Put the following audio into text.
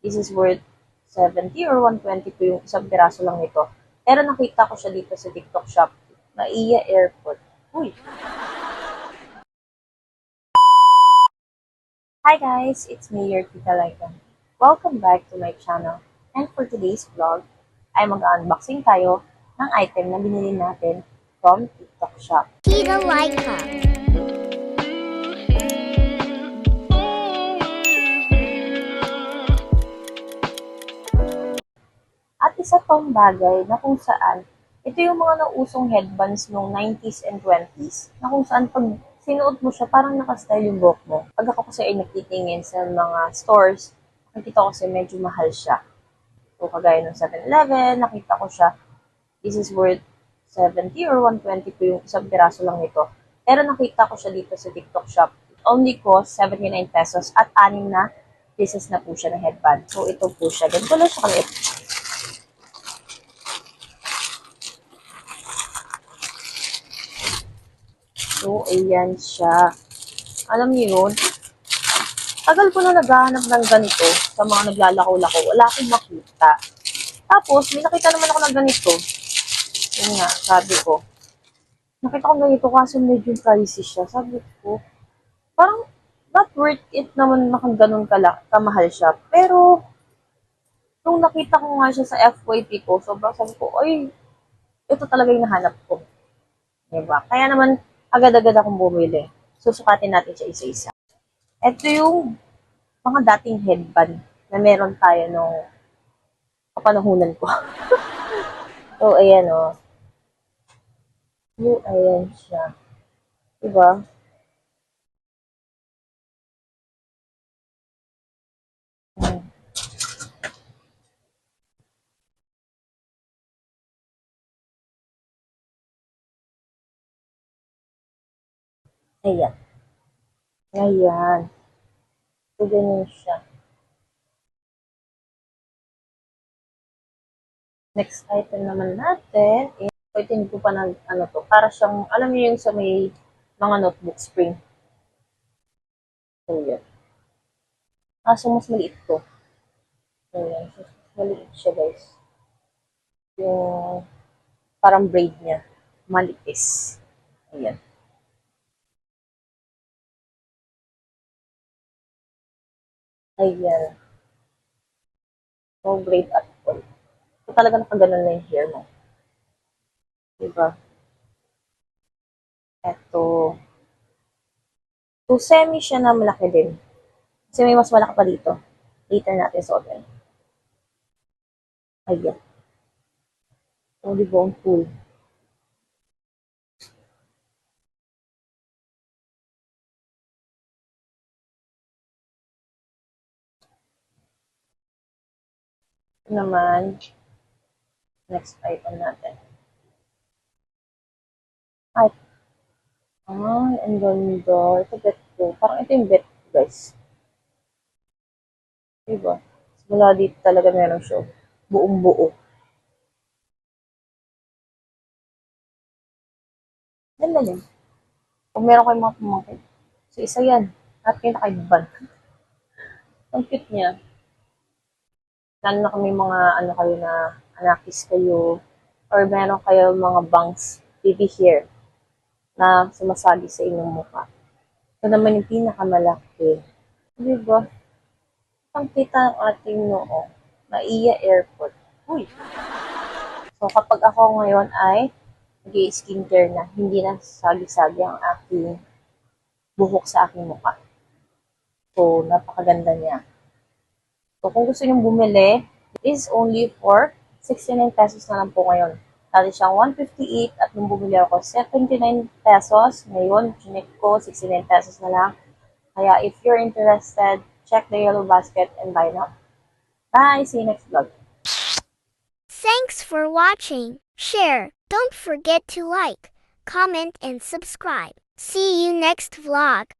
This is worth 70 or 120 po yung isang piraso lang nito. Pero nakita ko siya dito sa TikTok shop. Naiya Airport. Uy! Hi guys! It's me, your Tita Laika. Welcome back to my channel. And for today's vlog, ay mag-unboxing tayo ng item na binili natin from TikTok shop. Tita Laika. Isa pang bagay na kung saan, ito yung mga nausong headbands noong 90s and 20s, na kung saan pag sinuot mo siya, parang nakastyle yung buhok mo. Pag ako kasi ay nagtitingin sa mga stores, nakikita ko kasi medyo mahal siya. So, kagaya ng 7-Eleven, nakita ko siya, this is worth 70 or 120 po yung isang piraso lang nito. Pero nakita ko siya dito sa TikTok shop. It only cost 79 pesos at anim na pieces na po siya ng headband. So, ito po siya. Ganito lang siya kaliit. So, ayan siya. Alam niyo yun, tagal ko na naghahanap ng ganito sa mga naglalako-lako. Wala akong makita. Tapos, may nakita naman ako ng ganito. Yun nga, sabi ko. Nakita ko ganito kaso medyo pricey siya. Sabi ko, parang not worth it naman na kung ganun kala, kamahal siya. Pero, nung nakita ko nga siya sa FYP ko, sobrang sabi ko, ay, ito talaga yung nahanap ko. Diba? Kaya naman, agad-agad akong bumili. Susukatin natin siya isa-isa. Ito yung mga dating headband na meron tayo nung kapanahunan ko. so, ayan o. Oh. Yung, ayan siya. Diba? Ayan. Ayan. So, ganyan siya. Next item naman natin ito hindi ko pa ng, ano to, para siyang, alam niyo yung sa may mga notebook spring. So, yan. Kaso mas maliit to. So. So, maliit siya, guys. Yung parang braid niya. Malipis. Ayan. Ayan. No braid at all. So, talaga nakaganon na yung hair mo. Diba? Eto. So, semi siya na malaki din. Kasi may mas malaki pa dito. Later natin suotin. Ayan. So, di ba ang cool? Naman, next item natin. Ay, ay, ang ganda. Ito bet ko. Parang ito yung bet guys. Diba? Simula dito talaga meron siya. Buong buo. Ganda niya. Kung meron kayong mga pumangkin. So, isa yan. At kayo nakaiban. Ang cute niya. Lalo na kami mga ano kayo na anakis kayo or meron kayo mga bangs baby hair na sumasagi sa inyong mukha. Ito naman yung pinakamalaki. Di ba? Ang kita ng ating noo, Naiya Airport. Uy! So, kapag ako ngayon ay nag skincare na, hindi na sagi-sagi ang aking buhok sa aking mukha. So, napakaganda niya. So, kung gusto nyo bumili, is only for 69 pesos na lang po ngayon. Dati siyang 158 at nung bumili ako 79 pesos. Ngayon, chinek ko 69 pesos na lang. Kaya if you're interested, check the yellow basket and buy now. Bye! See you next vlog. Thanks for watching. Share. Don't forget to like, comment, and subscribe. See you next vlog.